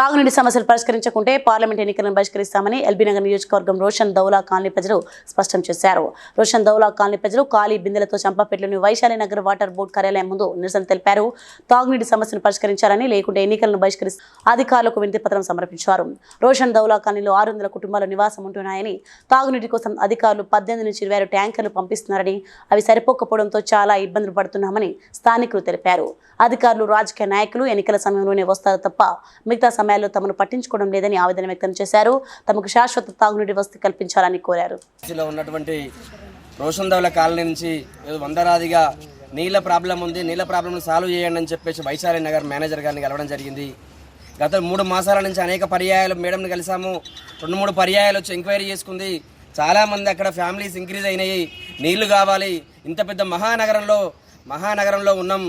తాగునీటి సమస్యలు పరిష్కరించకుంటే పార్లమెంట్ ఎన్నికలను బహిష్కరిస్తామని ఎల్బీనగర్ నియోజకవర్గం రోషన్ దౌలా కాలనీ ప్రజలు స్పష్టం చేశారు. రోషన్ దౌలా కాలనీ ప్రజలు ఖాళీ బిందెలతో చంపపెట్లోని వైశాలి నగర్ వాటర్ బోర్డు కార్యాలయం ముందు నిరసన తెలిపారు. తాగునీటి సమస్యను పరిష్కరించాలని లేకుంటే ఎన్నికలను బహిష్కరిస్తూ అధికారులకు వినతి పత్రం సమర్పించారు. రోషన్ దౌలా కాలనీలో ఆరు వందల కుటుంబాలు నివాసం ఉంటున్నాయని తాగునీటి కోసం అధికారులు పద్దెనిమిది నుంచి ఇరవై ఆరు ట్యాంకర్లు పంపిస్తున్నారని అవి సరిపోకపోవడంతో చాలా ఇబ్బందులు పడుతున్నామని స్థానికులు తెలిపారు. అధికారులు రాజకీయ నాయకులు ఎన్నికల సమయంలోనే వస్తారు తప్ప మిగతా సమయాల్లో తమను పట్టించుకోవడం లేదని ఆవేదన వ్యక్తం చేశారు. తమకు శాశ్వత తాగునీటి వసతి కల్పించాలని కోరారు. ఉన్నటువంటి రోషన్ కాలనీ నుంచి వందరాదిగా నీళ్ళ ప్రాబ్లం ఉంది. నీళ్ళ ప్రాబ్లం సాల్వ్ చేయండి అని చెప్పేసి వైశాలి నగర్ మేనేజర్ గారిని కలవడం జరిగింది. గత మూడు మాసాల నుంచి అనేక పర్యాయాలు మేడంని కలిసాము రెండు మూడు పర్యాయాలు వచ్చి ఎంక్వైరీ చేసుకుంది. చాలామంది అక్కడ ఫ్యామిలీస్ ఇంక్రీజ్ అయినాయి. నీళ్ళు కావాలి. ఇంత పెద్ద మహానగరంలో మహానగరంలో ఉన్నాం.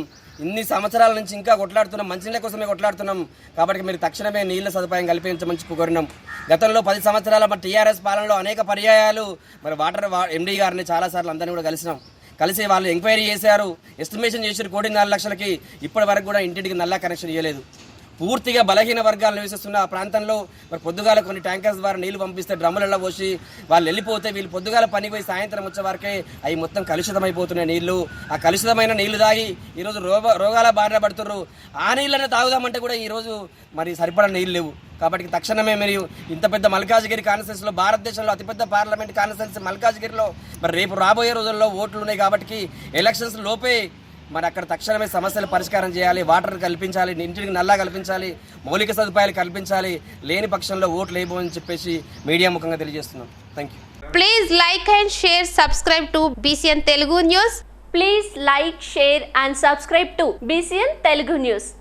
ఇన్ని సంవత్సరాల నుంచి ఇంకా కొట్లాడుతున్నాం. మంచినీళ్ళ కోసమే కొట్లాడుతున్నాం. కాబట్టి మీరు తక్షణమే నీళ్ళ సదుపాయం కల్పించమని కోరినాం గతంలో పది సంవత్సరాల మన టీఆర్ఎస్ పాలనలో అనేక పర్యాయాలు మరి వాటర్ ఎండీ గారిని చాలాసార్లు అందరినీ కూడా కలిసినాం. కలిసి వాళ్ళు ఎంక్వైరీ చేశారు. ఎస్టిమేషన్ చేశారు కోటి నాలుగు లక్షలకి. ఇప్పటి వరకు కూడా ఇంటింటికి నల్లా కనెక్షన్ ఇవ్వలేదు పూర్తిగా బలహీన వర్గాలు నివసిస్తున్న ఆ ప్రాంతంలో మరి పొద్దుగాల కొన్ని ట్యాంకర్స్ ద్వారా నీళ్ళు పంపిస్తే డ్రమ్ములలో పోసి వాళ్ళు వెళ్ళిపోతే వీళ్ళు పొద్దుగాల పని పోయి సాయంత్రం వచ్చే వరకే అవి మొత్తం కలుషితమైపోతున్నాయి నీళ్ళు. ఆ కలుషితమైన నీళ్ళు తాగి ఈరోజు రోగ రోగాల బారిన పడుతుర్రు. ఆ నీళ్ళనే తాగుదామంటే కూడా ఈరోజు మరి సరిపడా నీళ్ళు లేవు. కాబట్టి తక్షణమే మరియు ఇంత పెద్ద మల్కాజ్గిరి కాన్స్టిట్యూన్సీలో భారతదేశంలో అతిపెద్ద పార్లమెంట్ కాన్స్టిట్యూన్సీ మల్కాజ్గిరిలో మరి రేపు రాబోయే రోజుల్లో ఓట్లు ఉన్నాయి కాబట్టి ఎలక్షన్స్ లోపే మరి అక్కడ తక్షణమే సమస్యలు పరిష్కారం చేయాలి వాటర్ కల్పించాలి ఇంటికి నల్లా కల్పించాలి మౌలిక సదుపాయాలు కల్పించాలి లేని పక్షంలో ఓట్లు వేయబోమని చెప్పేసి మీడియా ముఖంగా తెలియజేస్తున్నాం. Thank you please like and share subscribe to BCN Telugu news please like share and subscribe to BCN Telugu news